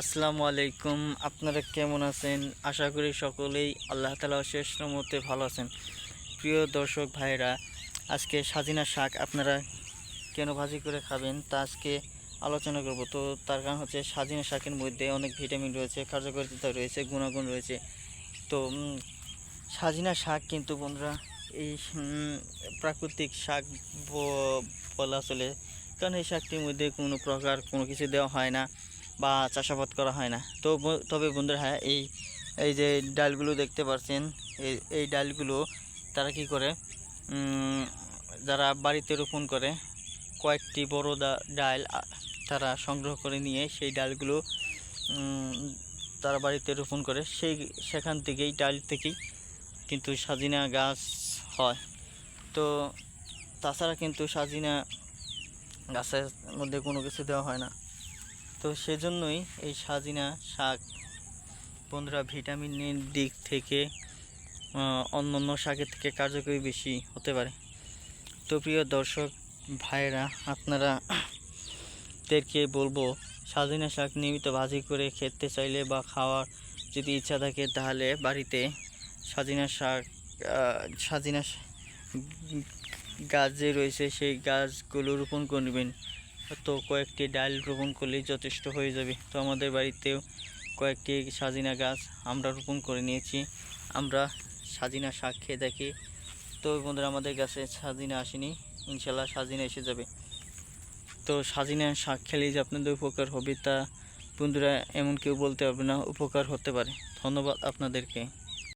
আসসালামু আলাইকুম, আপনারা কেমন আছেন? আশা করি সকলেই আল্লাহ তালা শেষ মতে ভালো আছেন। প্রিয় দর্শক ভাইরা আজকে সাজিনা শাক আপনারা কেন ভাজি করে খাবেন তা আজকে আলোচনা করব। তো তার কারণ হচ্ছে সাজিনা শাকের মধ্যে অনেক ভিটামিন রয়েছে, কার্যকারিতা রয়েছে, গুণাগুণ রয়েছে। তো সাজিনা শাক কিন্তু বন্ধুরা, এই প্রাকৃতিক শাক বলা চলে। কারণ এই শাকটির মধ্যে কোনো প্রকার কোনো কিছু দেওয়া হয় না। বা চাষাবাদ করা হয় না। তো তবে বন্ধুরা হ্যাঁ এই এই যে ডালগুলো দেখতে পাচ্ছেন এই এই ডালগুলো তারা কি করে যারা বাড়িতে রোপণ করে, কয়েকটি বড় ডাল তারা সংগ্রহ করে নিয়ে সেই ডালগুলো তারা বাড়িতে রোপণ করে। সেই, সেখান থেকেই, ডাল থেকেই কিন্তু সাজিনা গাছ হয়। তো তাছাড়া কিন্তু সাজিনা গাছের মধ্যে কোনো কিছু দেওয়া হয় না। তো সেজন্যই এই সাজিনা শাক বন্ধুরা ভিটামিনের দিক থেকে আহ, অন্যান্য শাকের থেকে কার্যকরী বেশি হতে পারে। তো প্রিয় দর্শক ভাইরা আপনারা দেরকে বলব সাজিনা শাক নিয়মিত ভাজি করে খেতে চাইলে বা খাওয়ার যদি ইচ্ছা থাকে তাহলে বাড়িতে সাজিনা শাক সাজিনা গাছ যে রয়েছে সেই গাছগুলো রোপণ করে নেবেন। তো কয়েকটি ডাল রোপণ করলেই যথেষ্ট হয়ে যাবে। তো আমাদের বাড়িতেও কয়েকটি সাজিনা গাছ আমরা রোপণ করে নিয়েছি। আমরা সাজিনা শাক খেয়ে দেখি তো বন্ধুরা, আমাদের গাছে সাজিনা আসেনি। ইনশাল্লাহ সাজিনা এসে যাবে। তো সাজিনা শাক খেলেই যে আপনাদের উপকার হবে তা বন্ধুরা এমন কেউ বলতে পারবে না, উপকার হতে পারে। ধন্যবাদ আপনাদেরকে।